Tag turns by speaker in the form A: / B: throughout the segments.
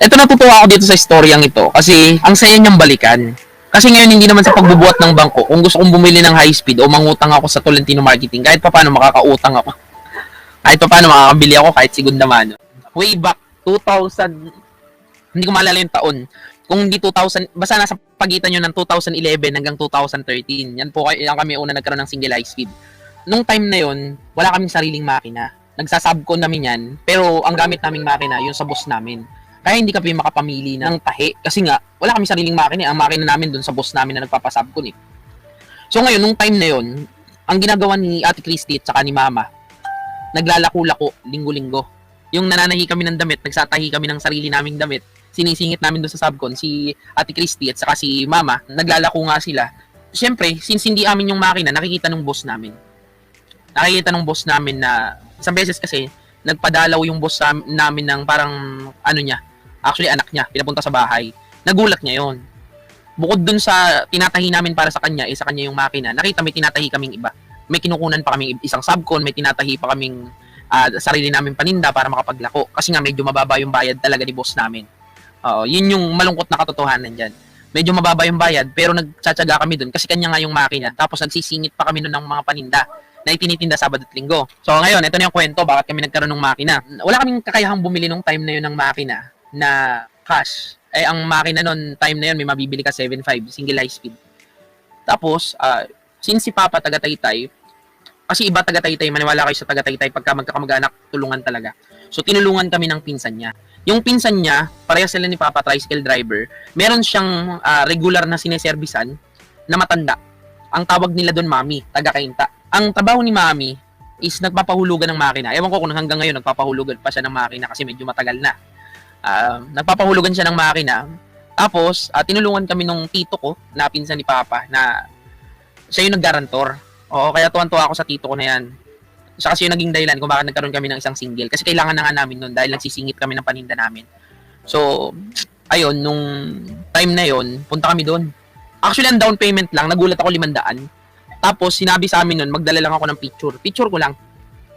A: Ito natutuwa ako dito sa istoryang ito kasi ang saya niyang balikan. Kasi ngayon hindi naman sa pagbubuhat ng bangko, kung gusto kong bumili ng high speed o mangutang ako sa Tolentino Marketing, kahit pa paano makakautang ako. Kahit pa paano makakabili ako kahit segunda mano. Way back 2000, hindi ko maalala yung taon. Kung hindi 2000, basta nasa pagitan yun ng 2011 hanggang 2013. Yan po yan kami una nagkaroon ng single high speed. Nung time na yun, wala kaming sariling makina. Nagsasubcon namin yan, pero ang gamit naming makina, yung sa boss namin. Kaya hindi kami makapamili ng tahi. Kasi nga, wala kami sariling makina. Ang makina namin dun sa boss namin na nagpapasubcon eh. So ngayon, nung time na yun, ang ginagawa ni Ate Christy at saka ni Mama, naglalako-lako linggo-linggo. Yung nananahi kami ng damit, nagsatahi kami ng sarili naming damit, sinisingit namin doon sa subcon, si Ate Christy at saka si Mama, naglalako nga sila. Siyempre, since hindi amin yung makina, nakikita ng boss namin. Nakikita ng boss namin na, isang beses kasi, nagpadalaw yung boss namin ng parang, ano niya, actually anak niya, pinapunta sa bahay. Nagulat niya yon. Bukod dun sa tinatahi namin para sa kanya, eh kanya yung makina, nakita may tinatahi kaming iba. May kinukunan pa kaming isang subcon, may tinatahi pa kaming ah, sarili naming paninda para makapaglako. Kasi nga medyo mababa yung bayad talaga ni boss namin. Oo, yun yung malungkot na katotohanan dyan. Medyo mababa yung bayad, pero nagtsatsaga kami dun kasi kanya nga yung makina. Tapos nagsisingit pa kami nun ng mga paninda na itinitinda Sabado at Linggo. So ngayon, ito na yung kwento bakit kami nagkaroon ng makina. Wala kaming kakayahang bumili nung time na yun ng makina na cash. Eh, ang makina nun, time na yun, may mabibili ka 7.5, single high speed. Tapos, ah, since si Papa taga Taytay, kasi iba taga Taytay, maniwala kayo sa taga Taytay pagka magkakamag-anak, tulungan talaga. So, tinulungan kami ng pinsan niya. Yung pinsan niya, pareha sila ni Papa, tricycle driver, meron siyang ah, regular na sineservisan na matanda. Ang tawag nila doon, Mami, taga Kainta. Ang trabaho ni Mami is nagpapahulugan ng makina. Ewan ko kung hanggang ngayon nagpapahulugan pa siya ng makina kasi medyo matagal na. Ah, nagpapahulugan siya ng makina. Tapos, ah, tinulungan kami nung tito ko, na pinsan ni Papa, na siya yung naggarantor. Oo, kaya tuwan-tuwa ako sa tito ko na yan. Siya kasi yung naging dahilan kung bakit nagkaroon kami ng isang single. Kasi kailangan na nga namin nun dahil nagsisingit kami ng paninda namin. So, ayun, nung time na yon punta kami doon. Actually, ang down payment lang, nagulat ako limandaan. Tapos, sinabi sa amin nun, magdala lang ako ng picture. Picture ko lang.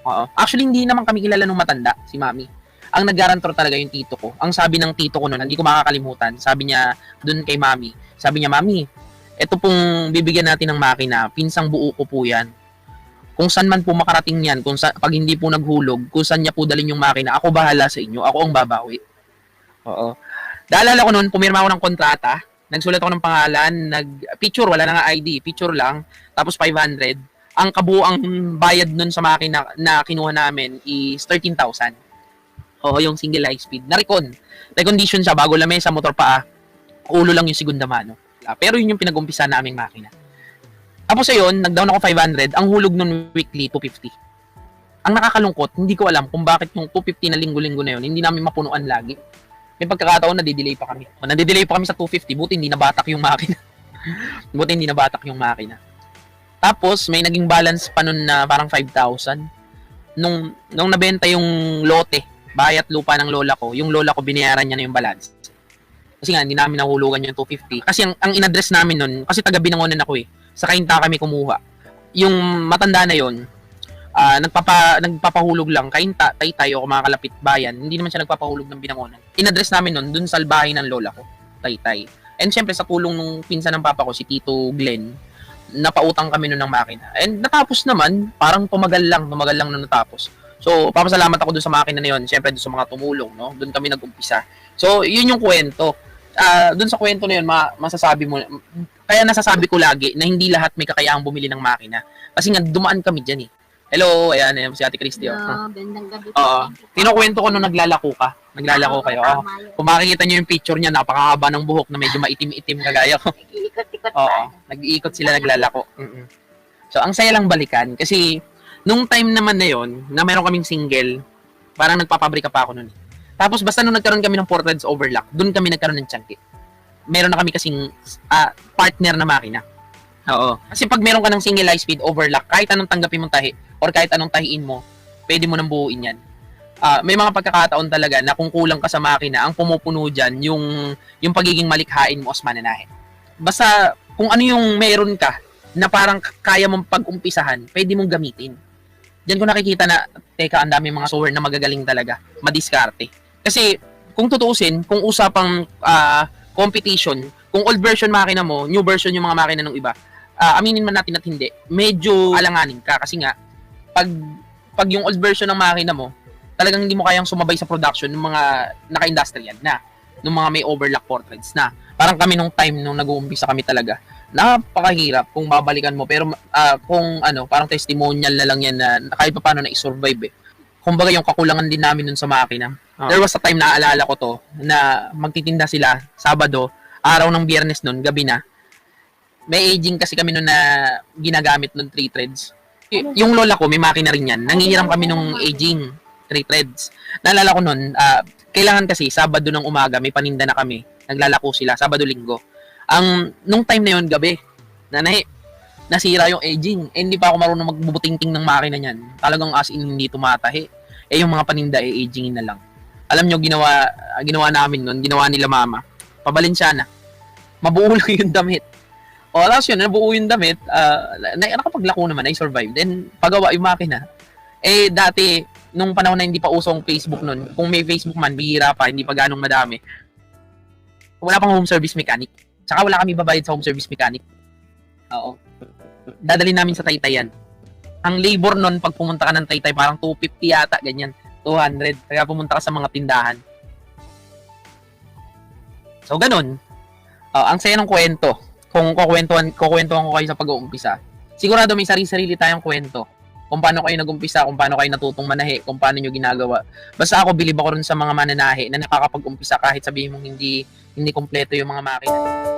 A: Oo. Actually, hindi naman kami kilala nung matanda, si Mami. Ang naggarantor talaga yung tito ko. Ang sabi ng tito ko nun, hindi ko makakalimutan, sabi niya dun kay Mami, sabi niya, Mami, ito pong bibigyan natin ng makina, pinsang buo ko po yan. Kung saan man po makarating yan, kung sa, pag hindi po naghulog, kung saan niya po dalhin yung makina, ako bahala sa inyo, ako ang babawi. Oo. Daalala ko noon, pumirma ako ng kontrata, nagsulat ako ng pangalan, nag-picture, wala na nga ID, picture lang, tapos 500. Ang kabuang bayad nun sa makina na kinuha namin is 13,000. Oo, yung single high speed. Na-recon. Recondition siya, bago lamesa, motor pa. Ulo lang yung segunda mano. Ah, Pero yun yung pinag-umpisa naming makina. Tapos ayun, nag-down ako 500. Ang hulog nun weekly, 250. Ang nakakalungkot, hindi ko alam kung bakit yung 250 na linggo-linggo na yun, hindi namin mapunuan lagi. May pagkakataon na didelay pa kami. O, nadidelay pa kami sa 250, buti hindi nabatak yung makina. buti hindi nabatak yung makina. Tapos, may naging balance pa nun na parang 5,000. Nung, nung nabenta yung lote, bahay at lupa ng lola ko, yung lola ko binayaran niya na yung balance. Kasi nga, hindi namin nahulugan yung 250. Kasi ang, ang in-address namin nun, kasi taga binangonan ako eh. Sa kainta kami kumuha. Yung matanda na yon ah nagpapa, nagpapahulog lang, kainta, taytay o mga kalapit bayan, hindi naman siya nagpapahulog ng binangonan. In-address namin nun, dun sa bahay ng lola ko, taytay. And syempre, sa tulong nung pinsan ng papa ko, si Tito Glenn, napautang kami nun ng makina. And natapos naman, parang tumagal lang, tumagal lang nung natapos. So, papasalamat ako dun sa makina na yun. Siyempre, dun sa mga tumulong, no? Dun kami nag-umpisa. So, yun yung kwento. Ah, dun sa kwento na yun, ma- masasabi mo, kaya nasasabi ko lagi na hindi lahat may kakayahang bumili ng makina. Kasi nga, dumaan kami dyan eh. Hello, ayan, ayan si Ate Christy. Oh.
B: Hello, bandang gabi.
A: Oo. Kinukwento ko nung naglalako ka. Naglalako kayo. Oh. Kung makikita nyo yung picture niya, napakahaba ng buhok na medyo maitim-itim kagaya ko.
B: Nag-iikot-ikot
A: Oo. Nag-iikot sila naglalako. Mm-mm. So, ang saya lang balikan kasi nung time naman na yon na meron kaming single, parang nagpapabrika pa ako nun. Tapos basta nung nagkaroon kami ng four overlock, dun kami nagkaroon ng chunky. Meron na kami kasing ah, partner na makina. Oo. Kasi pag meron ka ng single high speed overlock, kahit anong tanggapin mong tahi or kahit anong tahiin mo, pwede mo nang buuin yan. Ah, may mga pagkakataon talaga na kung kulang ka sa makina, ang pumupuno dyan, yung, yung pagiging malikhain mo as mananahin. Basta kung ano yung meron ka na parang kaya mong pag-umpisahan, pwede mong gamitin. Diyan ko nakikita na, teka, ang dami mga sower na magagaling talaga, madiskarte. Kasi, kung tutuusin, kung usapang ah, competition, kung old version makina mo, new version yung mga makina ng iba, ah, aminin man natin at hindi, medyo alanganin ka kasi nga, pag, pag yung old version ng makina mo, talagang hindi mo kayang sumabay sa production ng mga naka-industrial na, ng mga may overlock portraits na. Parang kami nung time nung nag-uumpisa kami talaga, napakahirap kung babalikan mo pero ah, kung ano, parang testimonial na lang yan na kahit pa paano na i-survive eh. Kumbaga yung kakulangan din namin nun sa makina.
B: Ah.
A: There was a time na aalala ko to na magtitinda sila Sabado, araw ng Biyernes nun, gabi na. May aging kasi kami nun na ginagamit nun 3 threads. Y- yung lola ko, may makina rin yan. Nangihiram kami nung aging 3 threads. Naalala ko nun, ah, kailangan kasi Sabado ng umaga, may paninda na kami. Naglalako sila, Sabado linggo. Ang, nung time na yun, gabi, nanay, nasira yung aging. Eh, hindi pa ako marunong magbubutingting ng makina niyan. Talagang as in hindi tumatahi. Eh, yung mga paninda, eh, agingin na lang. Alam nyo, ginawa, ginawa namin nun, ginawa nila mama. Pabalensyana. Mabuo lang yung damit. O, alas yun, nabuo yung damit, ah, na, nakapaglako naman, ay survive. Then, pagawa yung makina. Eh, dati, nung panahon na hindi pa usong Facebook nun, kung may Facebook man, bihira pa, hindi pa ganong madami. Wala pang home service mechanic. Tsaka wala kami babayad sa home service mechanic. Oo. Dadalhin namin sa Taytayan. Ang labor nun, pag pumunta ka ng Taytay, parang 250 yata, ganyan. 200. Kaya pumunta ka sa mga tindahan. So, ganun. Oh, ang saya ng kwento. Kung kukwentuhan, kukwentuhan ko kayo sa pag-uumpisa. Sigurado may sarili-sarili tayong kwento. Kung paano kayo nag-umpisa, kung paano kayo natutong manahe, kung paano nyo ginagawa. Basta ako, bilib ako rin sa mga mananahe na nakakapag-umpisa kahit sabihin mong hindi hindi kompleto yung mga makina.